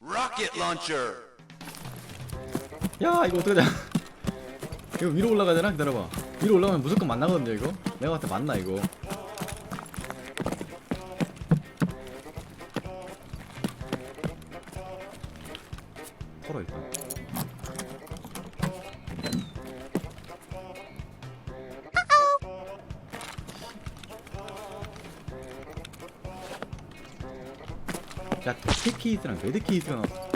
Rocket launcher. 야 이거 어떡하냐? 이거 위로 올라가야 되나? 기다려봐. 위로 올라가면 무조건 만나거든요 이거? 내가 봤을 때 맞나 이거? 털어 일단 야 데스케이스랑 매드케이스가 나왔어.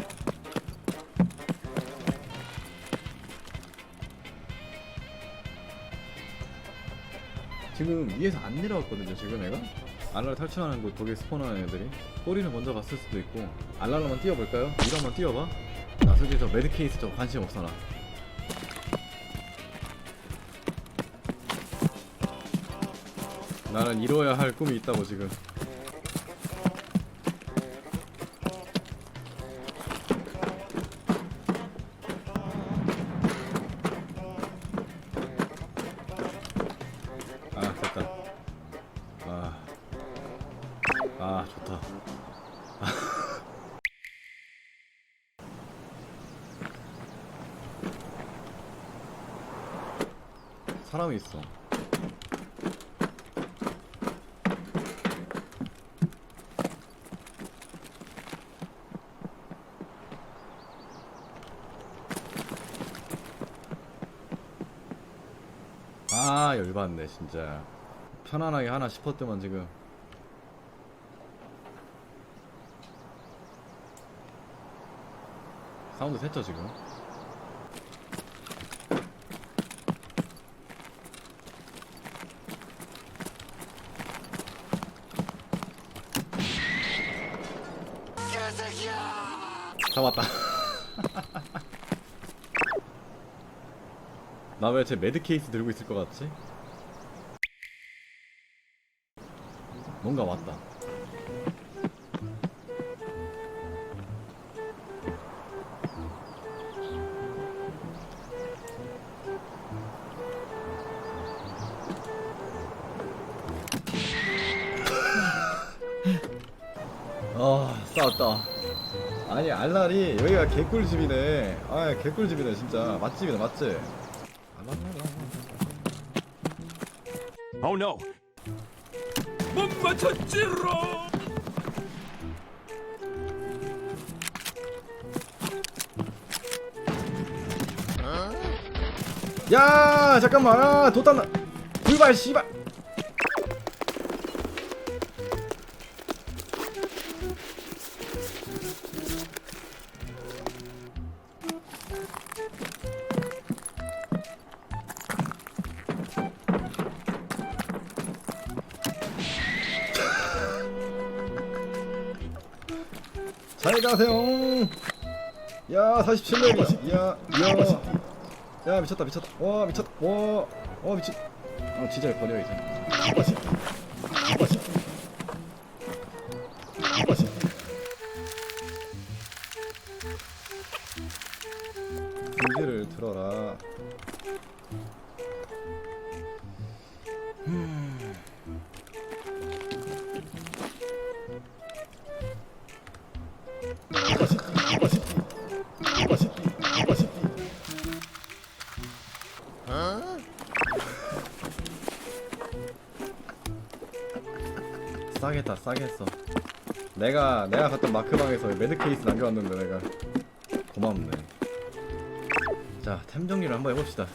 지금 위에서 안 내려왔거든요 지금 애가? 알라를 탈출하는 곳 거기에 스폰하는 애들이. 꼬리를 먼저 갔을 수도 있고. 알라를 한번 띄워볼까요? 위로 한번 띄워봐. 나 솔직히 저 매드케이스 저 관심 없어 나 나는 이뤄야 할 꿈이 있다고 지금 좋다. 사람이 있어. 아 열받네 진짜. 편안하게 하나 싶었더만 지금 사운드 샜죠 지금 잡았다 나 왜 제 매드 케이스 들고 있을 것 같지? 뭔가 왔다. 아 싸웠다. 아니 알랄이 여기가 개꿀집이네. 아 개꿀집이네 진짜 맛집이네 맛집. Oh no! 못 맞췄지롱! 야 잠깐만 아 돛담 불발 씨발 잘 가세요. 야 47레벨 야, 야. 야 미쳤다 미쳤다. 와 미쳤다 와와 미쳤 어 진짜 버려 이제 싸겠다 싸겠어. 내가 내가 갔던 마크방에서 매드 케이스 남겨왔는데 내가. 고맙네. 자 템 정리를 한번 해봅시다.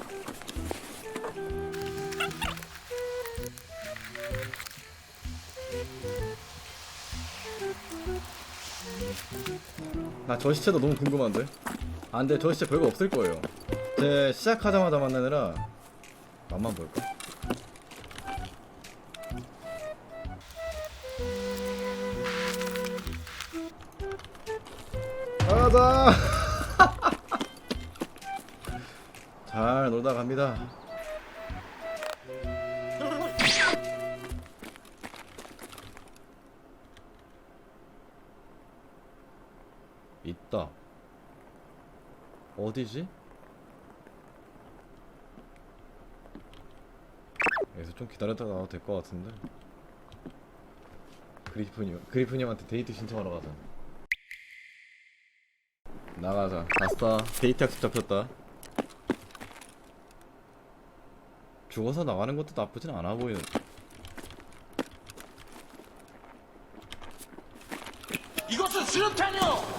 나 저 시체도 너무 궁금한데? 아 근데 저 시체 별거 없을 거예요. 제 시작하자마자 만나느라 맛만 볼까? 가자. 잘 놀다 갑니다. 있다. 어디지? 여기서 좀 기다렸다가 나와도 될 것 같은데. 그리프님, 그리프님한테 데이트 신청하러 가자. 나가자. 갔어 데이트 약속 잡혔다. 죽어서 나가는 것도 나쁘진 않아 보이는 이것은 수류탄이요.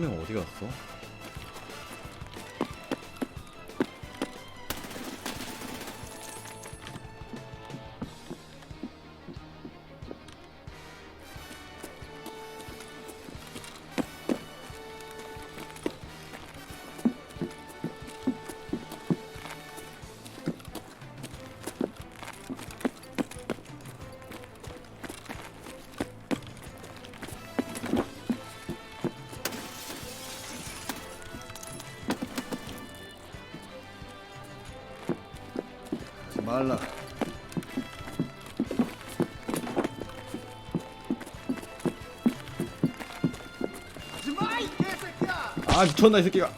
한 명 어디 갔어? 말라. 아 미쳤나 이 새끼가.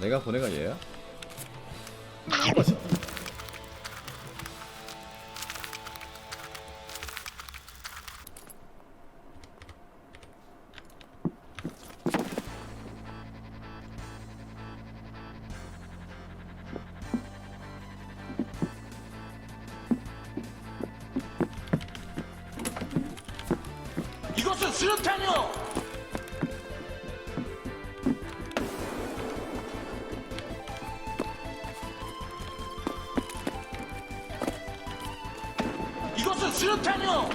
내가 보내가 얘야? 이것은 수류탄이요. 이것은 수류탄이요.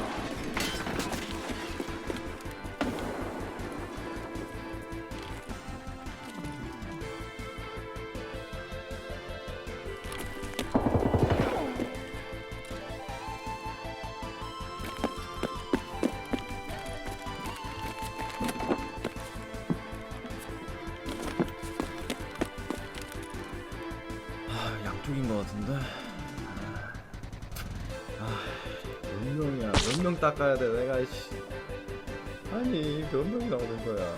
양쪽인 것 같은데. 아, 몇 명이야? 몇 명 닦아야 돼? 내가 씨. 아니, 몇 명이 나오는 거야?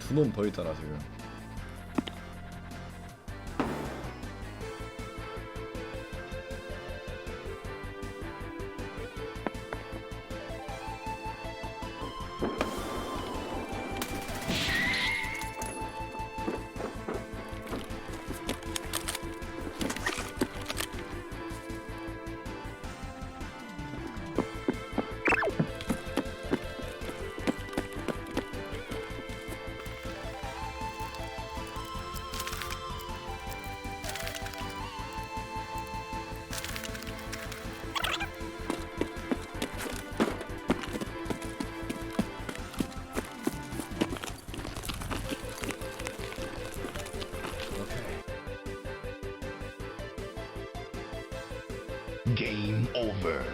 두 놈 더 있잖아 지금. Game over.